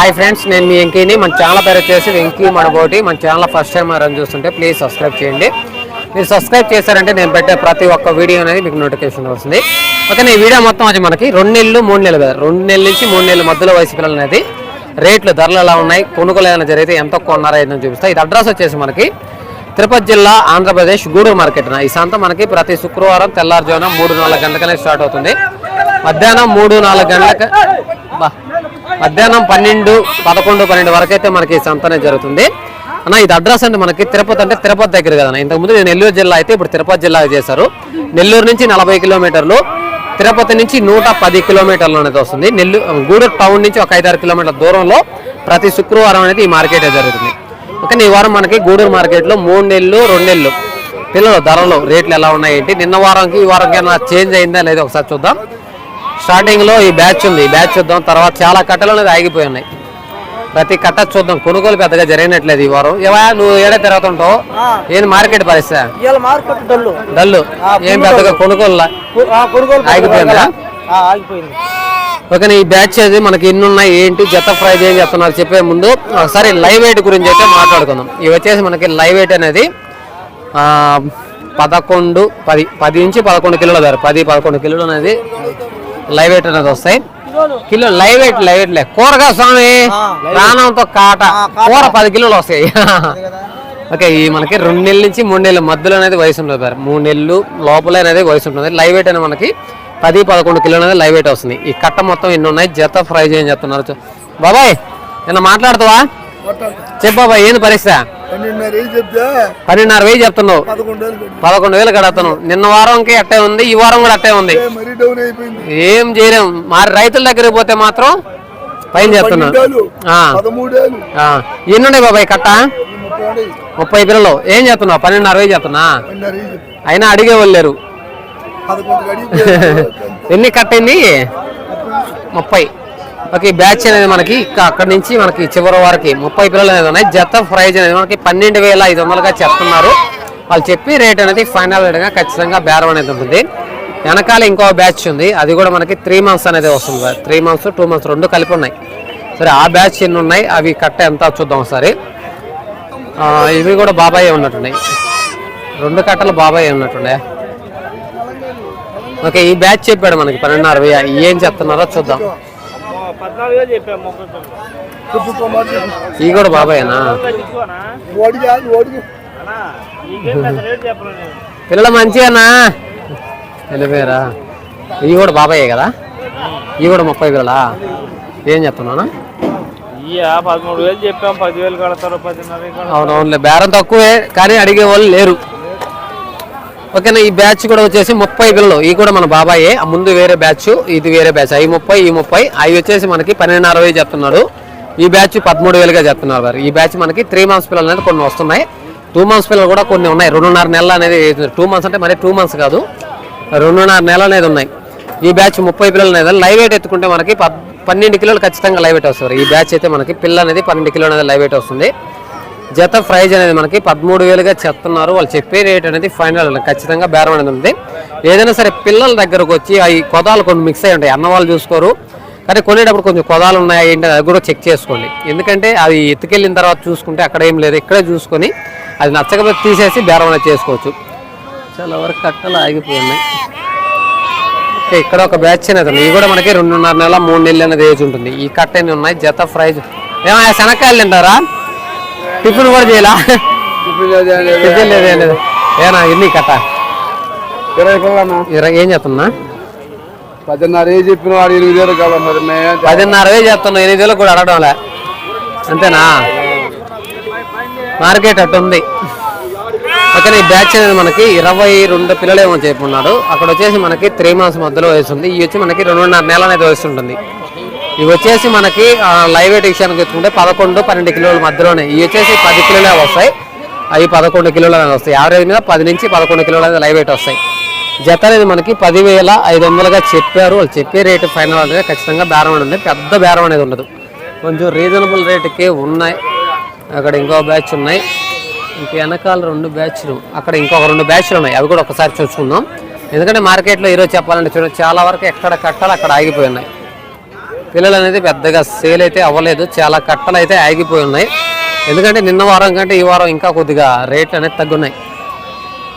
Hi friends నేను మీ వెంకీని. మన channel పేరు వచ్చేసి వెంకీ మనబోటి మన ఛానల్ ఫస్ట్ టైం రన్ చూస్తుంటే ప్లీజ్ సబ్స్క్రైబ్ చేయండి. మీరు సబ్స్క్రైబ్ చేశారంటే నేను పెట్టే ప్రతి ఒక్క వీడియో అనేది మీకు నోటిఫికేషన్ వస్తుంది. ఓకే ఈ వీడియో మొత్తం వచ్చి మనకి రెండు నెలలు మూడు నెలలు కదా. రెండు నెలల నుంచి మూడు నెలల మధ్యలో వయసు పిల్లలు అనేది రేట్లు ధరలు ఎలా ఉన్నాయి కొనుగోలు ఏమైనా జరిగితే ఎంత కొన్నారా ఏదో చూపిస్తా. ఇది అడ్రస్ వచ్చేసి మనకి తిరుపతి జిల్లా ఆంధ్రప్రదేశ్ గూడూరు మార్కెట్. ఈ సంత మనకి ప్రతి శుక్రవారం తెల్లారుజామున మూడు నాలుగు గంటలకనే స్టార్ట్ అవుతుంది. మధ్యాహ్నం మూడు నాలుగు గంటలకు బా. మధ్యాహ్నం పన్నెండు పదకొండు పన్నెండు వరకు అయితే మనకి ఈ సంత అనేది జరుగుతుంది. అన్న ఇది అడ్రస్ అంటే మనకి తిరుపతి అంటే తిరుపతి దగ్గర కదా ఇంతకుముందు నేను నెల్లూరు జిల్లా అయితే ఇప్పుడు తిరుపతి జిల్లా చేశారు. నెల్లూరు నుంచి నలభై కిలోమీటర్లు తిరుపతి నుంచి నూట పది కిలోమీటర్లు అనేది వస్తుంది. నెల్లూరు గూడూరు టౌన్ నుంచి ఒక ఐదారు కిలోమీటర్ల దూరంలో ప్రతి శుక్రవారం అనేది ఈ మార్కెట్ జరుగుతుంది. ఓకే ఈ వారం మనకి గూడూరు మార్కెట్లో మూడు నెలలు రెండు నెలలు. పిల్లలు ధరలు రేట్లు ఎలా ఉన్నాయి ఏంటి? నిన్న వారంకి ఈ వారంకి ఏమైనా చేంజ్ అయిందా లేదా ఒకసారి చూద్దాం. స్టార్టింగ్లో ఈ బ్యాచ్ ఉంది. ఈ బ్యాచ్ చూద్దాం. తర్వాత చాలా కట్టలు అనేది ఆగిపోయి ఉన్నాయి ప్రతి కట్ట చూద్దాం. కొనుగోలు పెద్దగా జరిగినట్లేదు ఈ వారం. ఏవా నువ్వు ఏడే తిరుగుతుంటావు ఏంది మార్కెట్ పరిస్థితి? డల్లు. ఏం పెద్దగా కొనుగోలు ఆగిపోయిందా? ఓకే ఈ బ్యాచ్ అది మనకి ఎన్ని ఉన్నాయి? ఏంటి? జత ప్రైజ్ ఏం చెప్తున్నారు? చెప్పే ముందు ఒకసారి లైవ్ వెయిట్ గురించి అయితే మాట్లాడుకుందాం. ఇవి వచ్చేసి మనకి లైవ్ వెయిట్ అనేది పదకొండు పది పది నుంచి పదకొండు కిలోల ధర. పది పదకొండు కిలోలు అనేది లైవ్ వెయిట్ అనేది వస్తాయి. Kilo live weight live weight లే. కూరగా స్వామి ప్రాణంతో కాట. కూర పది కిలోలు వస్తాయి. ఓకే ఈ మనకి రెండు నెలల నుంచి మూడు నెలల మధ్యలో అనేది వయసు ఉంటుంది సార్. మూడు నెలలు లోపల అనేది వయసు ఉంటుంది. లైవ్ వెయిట్ అనేది మనకి పది పదకొండు కిలోలు అనేది లైవ్ వెయిట్ వస్తుంది. ఈ కట్ట మొత్తం ఎన్ని ఉన్నాయి? జత ఫ్రై చేయని చెప్తున్నారు. బాబాయ్ నిన్న మాట్లాడుతావా? చెప్పు బాబాయ్ ఏంది పరిస్థితి? పన్నెండున్నర వెయ్యి చెప్తున్నావు. పదకొండు వేలు కడతాను. నిన్న వారంకి అట్టే ఉంది ఈ వారం కూడా అట్టే ఉంది. ఏం చేయలేం. మరి రైతుల దగ్గరికి పోతే మాత్రం పైన ఆ. ఎన్ని ఉన్నాయి బాబాయ్ కట్ట? ముప్పై పిల్లలు ఏం చెప్తున్నావు? పన్నెండున్నర వెయ్యి చెప్తున్నా? అయినా అడిగే వాళ్ళు లేరు. ఎన్ని కట్టింది ముప్పై. ఓకే ఈ బ్యాచ్ అనేది మనకి అక్కడ నుంచి మనకి చివరి వరకు ముప్పై పిల్లలు అనేది ఉన్నాయి. జత ప్రైజ్ అనేది మనకి పన్నెండు వేల ఐదు వందలుగా చెప్తున్నారు. వాళ్ళు చెప్పి రేట్ అనేది ఫైనల్ రేట్గా ఖచ్చితంగా బేరం అనేది ఉంటుంది. వెనకాల ఇంకో బ్యాచ్ ఉంది. అది కూడా మనకి త్రీ మంత్స్ అనేది వస్తుంది త్రీ మంత్స్ టూ మంత్స్ రెండు కలిపి ఉన్నాయి. సరే ఆ బ్యాచ్ ఎన్ని ఉన్నాయి? అవి కట్ట ఎంత చూద్దాం ఒకసారి. ఇవి కూడా బాబాయ్ ఉన్నట్టున్నాయి. రెండు కట్టలు బాబాయ్ ఉన్నట్టుండే ఓకే ఈ బ్యాచ్ చెప్పాడు మనకి పన్నెండున్నర వెయ్యి ఏం చెప్తున్నారో చూద్దాం పద్నాలుగు వేలు చెప్పాము మొక్కలు ఈ కూడా బాబాయేనా? ఓడిగా ఓడిగా అన్నా నీకేం పెద్ద రేటు చెప్పను నేను. పిల్లలు మంచిగానా వెళ్ళిపోయారా? ఇవి కూడా బాబాయే కదా? ఇవి కూడా ముప్పై పిల్లలా ఏం చెప్తున్నానా పదమూడు వేలు చెప్పాం పదివేలు కడతారు పదిన్నర కడతారు. అవునవునులే బేరం తక్కువే కానీ అడిగే వాళ్ళు లేరు. ఓకేనా ఈ బ్యాచ్ కూడా వచ్చేసి ముప్పై పిల్లలు ఈ కూడా మన బాబాయే. ముందు వేరే బ్యాచ్ ఇది వేరే బ్యాచ్. అవి ముప్పై ఈ ముప్పై అవి వచ్చేసి మనకి పన్నెండు అరవై చెప్తున్నాడు ఈ బ్యాచ్ పదమూడు వేలుగా చెప్తున్నారు వారు. ఈ బ్యాచ్ మనకి త్రీ మంత్స్ పిల్లలు అనేది కొన్ని వస్తున్నాయి. టూ మంత్స్ పిల్లలు కూడా కొన్ని ఉన్నాయి. రెండున్నర నెలలు అనేది టూ మంత్స్ అంటే మరి టూ మంత్స్ కాదు. రెండున్నర నెలలు అనేది ఉన్నాయి. ఈ బ్యాచ్ ముప్పై పిల్లలు అనేది లైవ్ వెయిట్ ఎత్తుకుంటే మనకి పన్నెండు కిలోలు ఖచ్చితంగా లైవ్ వెయిట్ వస్తారు ఈ బ్యాచ్ అయితే మనకి పిల్ల అనేది పన్నెండు కిలోలు అనేది లైవ్ వెయిట్ వస్తుంది. జత ప్రైజ్ అనేది మనకి పదమూడు వేలుగా చెప్తున్నారు. వాళ్ళు చెప్పే రేట్ అనేది ఫైనల్ ఖచ్చితంగా బేరం అనేది ఉంది. ఏదైనా సరే పిల్లల దగ్గరకు వచ్చి అవి కొదాలు కొన్ని మిక్స్ అయి ఉంటాయి. అన్నవాళ్ళు చూసుకోరు. కానీ కొనేటప్పుడు కొంచెం కొదాలు ఉన్నాయి ఏంటి అది కూడా చెక్ చేసుకోండి. ఎందుకంటే అది ఎత్తుకెళ్ళిన తర్వాత చూసుకుంటే అక్కడ ఏం లేదు. ఇక్కడే చూసుకొని అది నచ్చకపోతే తీసేసి బేరం అనేది చేసుకోవచ్చు. చాలా వరకు కట్టలు ఆగిపోయి ఉన్నాయి ఇక్కడ ఒక బ్యాచ్ అనేది ఉంది. ఇవి కూడా మనకి రెండున్నర నెల మూడు నెలలు అనేది ఏజ్ ఉంటుంది. ఈ కట్ట ఉన్నాయి. జత ఫ్రైజ్ ఏమయ్యా శనక్కాయలు తింటారా? టిఫిన్ కూడా చేయాలా? టిఫిన్ లేదు ఏం లేదు. ఏనా ఎన్ని కట్ట ఇరవై ఏం చెప్తున్నా పదిన్నర ఏం చెప్పిన వాడు ఎనిమిది వేలు కదా మరి పదిన్నర వేలు చెప్తున్నా ఎనిమిది వేలకు కూడా అడగడంలే. అంతేనా? మార్కెట్ అటు ఉంది ఓకే ఈ బ్యాచ్ అనేది మనకి ఇరవై రెండు పిల్లలు ఏమో చెప్పున్నాడు అక్కడ వచ్చేసి మనకి త్రీ మంత్స్ మధ్యలో వేస్తుంది ఇవి వచ్చి మనకి రెండున్నర నెల అనేది వేస్తుంటుంది ఇవి వచ్చేసి మనకి లైవ్ వెయిట్ విషయానికి తెచ్చుకుంటే పదకొండు పన్నెండు కిలోల మధ్యలోనే. ఇవి వచ్చేసి పది కిలోలే వస్తాయి. అవి పదకొండు కిలోలు అనేది వస్తాయి. యావరేజ్ మీద పది నుంచి పదకొండు కిలోలు అనేది లైవ్ వెయిట్ వస్తాయి. జత అనేది మనకి పదివేల ఐదు వందలుగా చెప్పారు. వాళ్ళు చెప్పే రేటు ఫైనల్ అనేది ఖచ్చితంగా బేరం అనేది ఉంది. పెద్ద బేరం అనేది ఉండదు. కొంచెం రీజనబుల్ రేటుకే ఉన్నాయి. అక్కడ ఇంకో బ్యాచ్ ఉన్నాయి. ఇంక వెనకాల రెండు బ్యాచ్లు అక్కడ ఇంకొక రెండు బ్యాచ్లు ఉన్నాయి. అవి కూడా ఒకసారి చూసుకుందాం. ఎందుకంటే మార్కెట్లో ఈరోజు చెప్పాలంటే చూడండి చాలా వరకు ఎక్కడ కట్టాలి అక్కడ ఆగిపోయి ఉన్నాయి. పిల్లలు అనేది పెద్దగా సేల్ అయితే అవ్వలేదు. చాలా కట్టలు అయితే ఆగిపోయి ఉన్నాయి. ఎందుకంటే నిన్న వారం కంటే ఈ వారం ఇంకా కొద్దిగా రేట్లు అనేది తగ్గున్నాయి.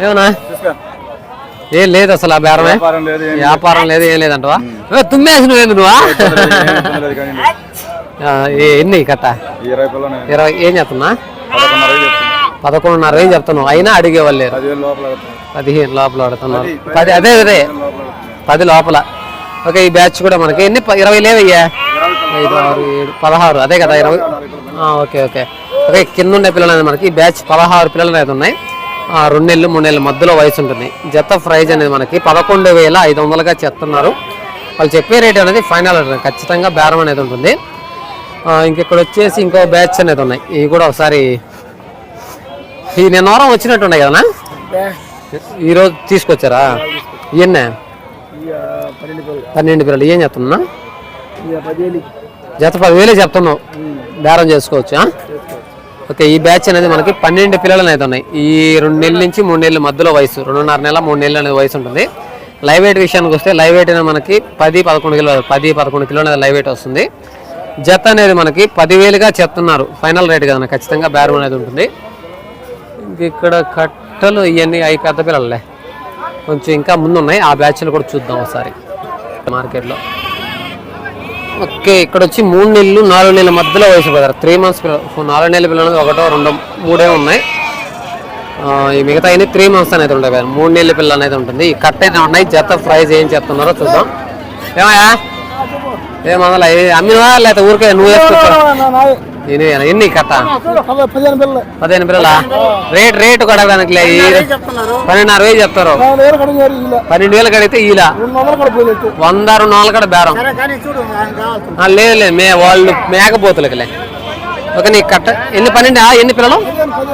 ఏమన్నా? ఏం లేదు అసలు ఆ బేరమే. వ్యాపారం లేదు ఏం ఏం లేదంటవా? ఏ, తుమ్మేసి నువ్వేంది నువ్వా? ఏ- ఎన్ని కట్ట? ఇరవై ఏం చెప్తున్నా? పదకొండున్నర వేలు చెప్తున్నావు? అయినా అడిగేవాళ్ళు లేరు. పదిహేను లోపల ఆడుతున్నారు పది, అదే అదే. పది లోపల. ఓకే ఈ బ్యాచ్ కూడా మనకి. ఎన్ని ఇరవై లేవయ్యా? ఐదు ఆరు ఏడు పదహారు. అదే కదా ఇరవై? Okay okay. ఓకే కింద ఉండే పిల్లలు అనేది మనకి ఈ బ్యాచ్ పదహారు పిల్లలు అనేది ఉన్నాయి. ఆ, రెండు నెలలు మూడు నెలల మధ్యలో వయసు ఉంటుంది. జత ప్రైజ్ అనేది మనకి పదకొండు వేల ఐదు వందలుగా చెప్తున్నారు వాళ్ళు చెప్పే రేట్ అనేది ఫైనల్ ఖచ్చితంగా బేరం అనేది ఉంటుంది. ఆ, ఇంక ఇక్కడ వచ్చేసి ఇంకో బ్యాచ్ అనేది ఉన్నాయి. ఇవి కూడా ఒకసారి ఈ నిన్న వారం వచ్చినట్టు ఉన్నాయి కదా ఈరోజు తీసుకొచ్చారా? ఇవన్నీ పన్నెండు పిల్లలు. ఏం చెప్తున్నా జత పదివేలే చెప్తున్నావు. బేరం చేసుకోవచ్చు? ఓకే ఈ బ్యాచ్ అనేది మనకి పన్నెండు పిల్లలు అనేది ఉన్నాయి. ఈ రెండు నెలల నుంచి మూడు నెలల మధ్యలో వయసు రెండున్నర నెల మూడు నెలలు అనేది వయసు ఉంటుంది. లైవ్ వెయిట్ విషయానికి వస్తే లైవ్ వెయిట్ అనేది మనకి పది పదకొండు కిలో పది పదకొండు కిలో అనేది లైవ్ వెయిట్ వస్తుంది. జత అనేది మనకి పదివేలుగా చెప్తున్నారు. ఫైనల్ రేట్ కదా ఖచ్చితంగా బేరం అనేది ఉంటుంది. ఇంక ఇక్కడ కట్టలు ఇవన్నీ అవి పెద్ద పిల్లలే కొంచెం ఇంకా ముందు ఉన్నాయి. ఆ బ్యాచ్లు కూడా చూద్దాం ఒకసారి. మార్కెట్లో. ఓకే ఇక్కడ వచ్చి మూడు నెలలు నాలుగు నెలల మధ్యలో వయసు పడారు త్రీ మంత్స్ నాలుగు నెలల పిల్లలు ఒకటో రెండో మూడే ఉన్నాయి. ఈ మిగతా అన్ని త్రీ మంత్స్ అనేది ఉంటాయి కదా మూడు నెలల పిల్ల అనేది ఉంటుంది. ఈ కట్ అయితే ఉన్నాయి. జత ప్రైస్ ఏం చెప్తున్నారో చూద్దాం. ఏమయ్యా? ఏమన్నా అమ్మినవా లేకపోతే ఊరికే నువ్వు వేసుకొచ్చా ఎన్ని ఎన్ని కట్ట? పదిహేను పిల్లలు రేట్ రేటు కడగడానికి పన్నెండున్నర వేలు చెప్తారు. ఇలా పన్నెండు వేలు కడిగితే పోయినట్టు వంద రెండు వందలు కూడా బేరం. లేదు లేదు మే వాళ్ళు మేకపోతులకిలే ఓకే నీ కట్ట ఎన్ని పన్నెండు? ఎన్ని పిల్లలు?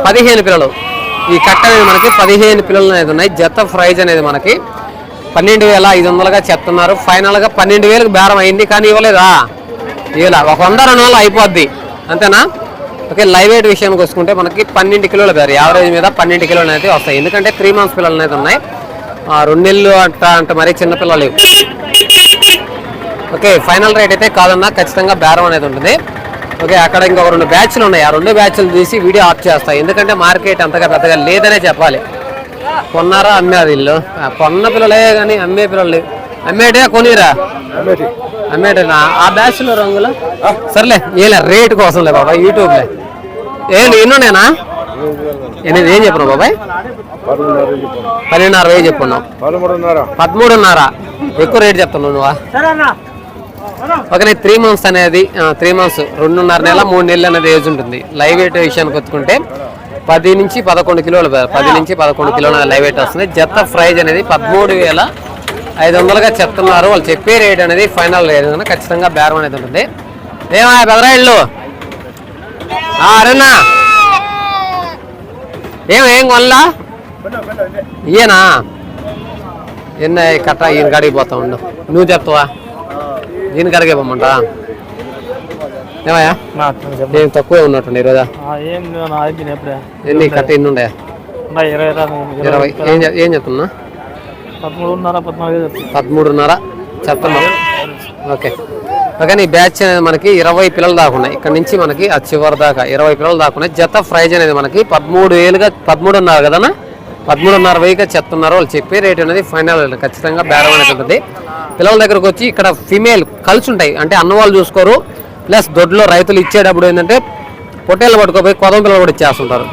పదిహేను పిల్లలు. ఈ కట్ట అనేది మనకి పదిహేను పిల్లలు అనేది ఉన్నాయి. జత ప్రైజ్ అనేది మనకి పన్నెండు వేల ఐదు వందలుగా చెప్తున్నారు. ఫైనల్గా పన్నెండు వేలకు బేరం అయింది కానీ ఇవ్వలేదా? ఇలా ఒక వంద రెండు వందలు అయిపోద్ది. అంతేనా? ఓకే లైవ్ వెయిట్ విషయానికి వస్తుంటే మనకి పన్నెండు కిలోలు బేరు యావరేజ్ మీద పన్నెండు కిలోలు అనేది వస్తాయి. ఎందుకంటే త్రీ మంత్స్ పిల్లలు అనేది ఉన్నాయి. ఆ, రెండు నెలలు అంట అంటే మరీ చిన్నపిల్లలు ఓకే ఫైనల్ రేట్ అయితే కాదన్నా ఖచ్చితంగా బేరం అనేది ఉంటుంది. ఓకే అక్కడ ఇంకొక రెండు బ్యాచ్లు ఉన్నాయి. ఆ రెండు బ్యాచ్లు తీసి వీడియో ఆఫ్ చేస్తాయి ఎందుకంటే మార్కెట్ అంతగా పెద్దగా లేదనే చెప్పాలి. కొన్నారా అమ్మారు ఇల్లు కొన్న పిల్లలే కానీ అమ్మే పిల్లలు లేవు. అమ్మేటే కొనిరా? అమ్మేటేనా ఆ బ్యాచ్లో రంగులు? సర్లే ఏలే రేట్ కోసం లే బాబాయ్ యూట్యూబ్లే ఏంటి ఎన్నున్నాయినా? ఎనిమిది ఏం చెప్పినావు బాబాయ్? చెప్పాను. పన్నెండున్నర వేలు చెప్పున్నావు పదమూడున్నర. ఎక్కువ రేట్ చెప్తున్నావు నువ్వా? ఓకే త్రీ మంత్స్ అనేది త్రీ మంత్స్ రెండున్నర నెల మూడు నెలలు అనేది ఏజ్ ఉంటుంది. లైవ్ వెయిట్ విషయానికి వచ్చుకుంటే పది నుంచి పదకొండు కిలోలు పది నుంచి పదకొండు కిలోల లైవ్ వెయిట్ వస్తుంది. జత ప్రైజ్ అనేది పదమూడు వేల ఐదు వందలుగా చెప్తున్నారు. వాళ్ళు చెప్పే రేట్ అనేది ఫైనల్ రేట్ అనేది ఖచ్చితంగా బేరం అనేది ఉంటుంది. ఏమా బెదరాయిళ్ళు? అరేనా ఏం ఏం కొనలా? ఈయనా? ఎన్న కట్ట ఈయన కాడికి పోతా ఉండు. నువ్వు చెప్తావా? ఈయన కాడికి పోమంటా? ఏమయ్యా? ఏం తక్కువే ఉన్నట్టుండి ఈరోజా? ఎన్ని కట్ట ఎన్ని ఉండే? ఇరవై ఏం చెప్తున్నా? పదమూడున్నర పద్నాలుగు పదమూడున్నర చెప్తున్నాం ఓకే. ఓకే ఈ బ్యాచ్ అనేది మనకి ఇరవై పిల్లలు దాకా ఉన్నాయి. ఇక్కడ నుంచి మనకి ఆ చివరి దాకా ఇరవై పిల్లలు దాకా ఉన్నాయి. జత ప్రైజ్ అనేది మనకి పదమూడు వేలుగా పదమూడున్నర కదనా పదమూడున్నర వెయ్యిగా చెప్తున్నారు వాళ్ళు చెప్పే రేట్ అనేది ఫైనల్ ఖచ్చితంగా బేరం అనేది ఉంటుంది పిల్లల దగ్గరకు వచ్చి ఇక్కడ ఫిమేల్ కలిసి ఉంటాయి. అంటే అన్నవాళ్ళు చూసుకోరు. ప్లస్ దొడ్లో రైతులు ఇచ్చేటప్పుడు ఏంటంటే పొట్టేళ్ళు పట్టుకోపోయి కొదం పిల్లలు కూడా ఇచ్చేస్తుంటారు.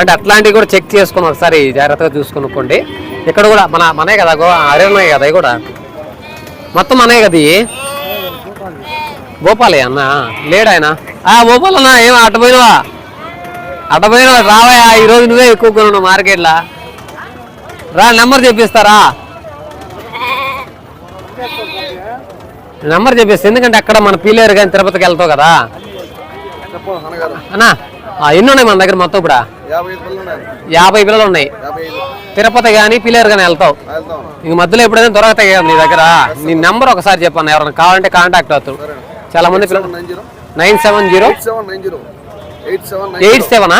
అంటే అట్లాంటివి కూడా చెక్ చేసుకొని ఒకసారి జాగ్రత్తగా చూసుకొనుకోండి ఇక్కడ కూడా మన మనే కదా గో అరేనాయి కదా కూడా? మొత్తం అనే కదా ఇవి గోపాలే అన్న లేడు ఆయన? ఆ గోపాల్ అన్న ఏం అట్టపోయినవా అట్టపోయినవా రావయా ఈరోజు నువ్వే ఎక్కువ కొన్నావు మార్కెట్లో. రా నెంబర్ చెప్పిస్తారా? నెంబర్ చెప్పేసి ఎందుకంటే అక్కడ మన పీలేరు కానీ తిరుపతికి వెళ్తావు కదా? అన్నా ఎన్ని ఉన్నాయి మన దగ్గర మొత్తం ఇప్పుడు? యాభై పిల్లలు ఉన్నాయి. తిరుపతి కానీ పిలేరు కానీ వెళ్తావు వెళ్తాం. ఇంక మధ్యలో ఎప్పుడైనా దొరకతాయి కదా నీ దగ్గర? నీ నెంబర్ ఒకసారి చెప్పాను ఎవరైనా కావాలంటే కాంటాక్ట్ అవుతారు. చాలా మంది nine seven zero. Eight seven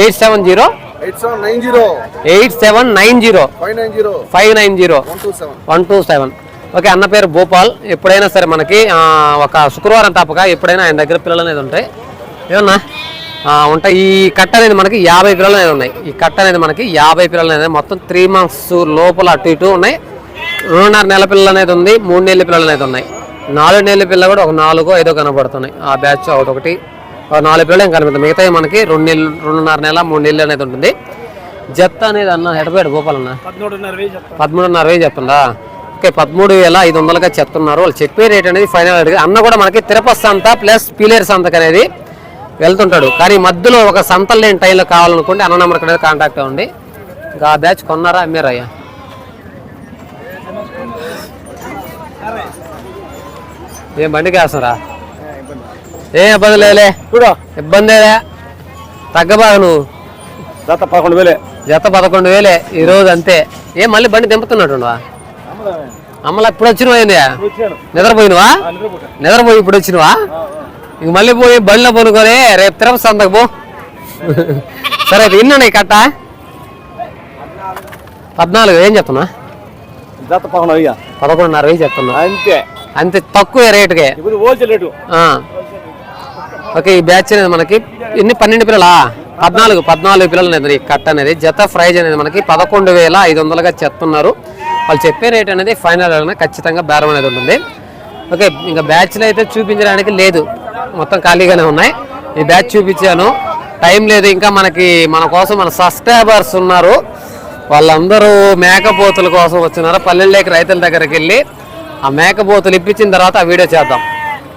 eight seven zero. Eight seven nine zero. Five nine zero. One two seven. Okay అన్న పేరు భూపాల్. ఎప్పుడైనా సరే మనకి ఒక శుక్రవారం తప్పక ఎప్పుడైనా ఆయన దగ్గర పిల్లలు అనేది ఉంటాయి. ఏమన్నా? ఉంటాయి. ఈ కట్ట అనేది మనకి యాభై పిల్లలు అనేది ఉన్నాయి. ఈ కట్ట అనేది మనకి యాభై పిల్లలు అనేది మొత్తం త్రీ మంత్స్ లోపల అటు ఇటు ఉన్నాయి. రెండున్నర నెల పిల్లలు అనేది ఉంది మూడు నెలల పిల్లలు అనేది ఉన్నాయి. నాలుగు నెలల పిల్ల కూడా ఒక నాలుగో ఐదో కనబడుతున్నాయి. ఆ బ్యాచ్ ఒకటి ఒకటి. ఒక నాలుగు పిల్లలు ఏం కనిపిస్తుంది మిగతాయి మనకి రెండు నెలలు రెండున్నర నెల మూడు నెలలు అనేది ఉంటుంది. జత్త అనేది అన్న ఎడపోయాడు గోపాల్ అన్న పదమూడున్నర వేలు చెప్తుందా? ఓకే పదమూడు వేల ఐదు వందలుగా చెప్తున్నారు. వాళ్ళు చెప్పే రేట్ అనేది ఫైనల్ రేట్ అన్న కూడా మనకి తిరుపతి సంత ప్లస్ పీలేరు సంతకు అనేది వెళ్తుంటాడు. కానీ మధ్యలో ఒక సంతలు లేని టైంలో కావాలనుకుంటే అన్న నెంబర్ అనేది కాంటాక్ట్ అవ్వండి ఇంకా ఆ బ్యాచ్ కొన్నారా? అమ్మారా అయ్యా ఏం బండికి వేస్తారా ఏ ఇబ్బంది లేదులే. చూడు. ఇబ్బంది తగ్గబాగా నువ్వు. జత పదకొండు వేలే. జత పదకొండు వేలే. ఈ రోజు అంతే. ఏం మళ్ళీ బండి దింపుతున్నట్టుండవా అమ్మలా. ఇప్పుడు వచ్చినవా నిద్రపోయినవా? నిద్రపోయి ఇప్పుడు వచ్చినవా? ఇంక మళ్ళీ పోయి బండిలో పోనుకొని రేపు తిరుపతి సంతకు పో. సరే అయితే ఇన్ని ఉన్నాయి కట్ట. పద్నాలుగు ఏం చెప్తున్నా? జత పదకొండు పదకొండున్నర వేలు చెప్తున్నా. అంతే. అంతే తక్కువ రేటుకే. Wholesale rate. ఓకే ఈ బ్యాచ్ అనేది మనకి ఎన్ని పన్నెండు పిల్లలా? పద్నాలుగు పద్నాలుగు పిల్లలు అనేది ఈ కట్ అనేది. జత ప్రైజ్ అనేది మనకి పదకొండు వేల ఐదు వందలుగా చెప్తున్నారు. వాళ్ళు చెప్పే రేట్ అనేది ఫైనల్ ఖచ్చితంగా బేరం అనేది ఉంటుంది. ఓకే ఇంకా బ్యాచ్లు అయితే చూపించడానికి లేదు. మొత్తం ఖాళీగానే ఉన్నాయి. ఈ బ్యాచ్ చూపించాను. టైం లేదు ఇంకా మనకి మన కోసం మన సబ్స్క్రైబర్స్ ఉన్నారు. వాళ్ళందరూ మేకపోతుల కోసం వచ్చినారు. పల్లెల్లోకి రైతుల దగ్గరికి వెళ్ళి ఆ మేకపోతులు ఇప్పించిన తర్వాత ఆ వీడియో చేద్దాం.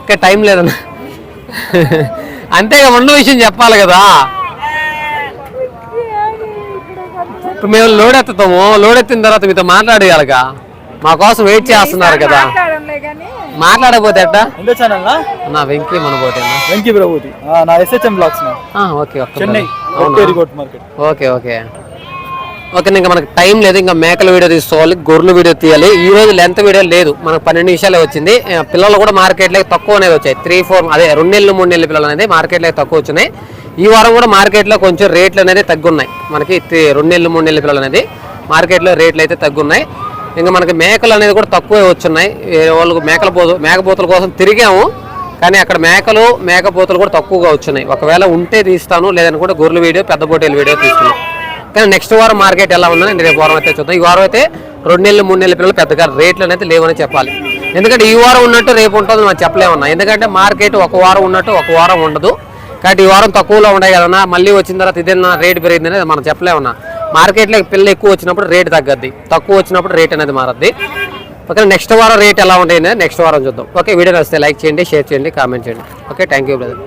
ఓకే టైం లేదన్నా అంతేగా ఉన్న విషయం చెప్పాలి కదా. ఇప్పుడు మేము లోడ్ ఎత్తుతాము. లోడ్ ఎత్తిన తర్వాత మీతో మాట్లాడేయాలిగా. మా కోసం వెయిట్ చేస్తున్నారు కదా. మాట్లాడకపోతే ఎట్టా ఎంతో ఛానల్ నా? వెంకీ మన వెంకీ ప్రభూతి నా ఎస్హెచ్ఎం బ్లాక్స్ ఓకే ఒక్క Chennai market. Okay okay. Okay ఇంకా మనకి టైం లేదు ఇంకా మేకల వీడియో తీసుకోవాలి గొర్రెల వీడియో తీయాలి. ఈ రోజు లెంత్ వీడియో లేదు మనకు పన్నెండు నిమిషాలే వచ్చింది. పిల్లలు కూడా మార్కెట్లోకి తక్కువ అనేది వచ్చాయి. త్రీ ఫోర్ అదే రెండు నెలలు మూడు నెలల పిల్లలు అనేది మార్కెట్లోకి తక్కువ వచ్చినాయి. ఈ వారం కూడా మార్కెట్లో కొంచెం రేట్లు అనేది తగ్గున్నాయి. మనకి రెండు నెలలు మూడు నెలల పిల్లలు అనేది మార్కెట్లో రేట్లు అయితే తగ్గున్నాయి. ఇంకా మనకి మేకలు అనేది కూడా తక్కువే వచ్చున్నాయి. వేరే వాళ్ళకు మేకల పోతు మేకపోతుల కోసం తిరిగాము. కానీ అక్కడ మేకలు మేకపోతులు కూడా తక్కువగా వచ్చినాయి ఒకవేళ ఉంటే తీస్తాను లేదని కూడా గొర్రెల వీడియో పెద్ద పోటీల వీడియో తీసుకున్నాం కానీ నెక్స్ట్ వారం మార్కెట్ ఎలా ఉందని రేపు వారం అయితే చూద్దాం. ఈ వారం అయితే రెండు నెలలు మూడు నెలల పిల్లలు పెద్దగా రేట్లు అనేది లేవని చెప్పాలి. ఎందుకంటే ఈ వారం ఉన్నట్టు రేపు ఉంటుంది మనం చెప్పలేమన్నా. ఎందుకంటే మార్కెట్ ఒక వారం ఉన్నట్టు ఒక వారం ఉండదు. కాబట్టి ఈ వారం తక్కువలో ఉన్నాయి కదన్నా మళ్ళీ వచ్చిన తర్వాత ఇదేనా రేట్ పెరిగింది అనేది మనం చెప్పలేమన్నా. మార్కెట్లో పిల్లలు ఎక్కువ వచ్చినప్పుడు రేట్ తగ్గద్ది. తక్కువ వచ్చినప్పుడు రేట్ అనేది మారద్ది. ఓకే నెక్స్ట్ వారం రేట్ ఎలా ఉంటాయి నెక్స్ట్ వారం చూద్దాం. ఓకే వీడియో నచ్చితే లైక్ చేయండి షేర్ చేయండి కామెంట్ చేయండి. Okay thank you brother.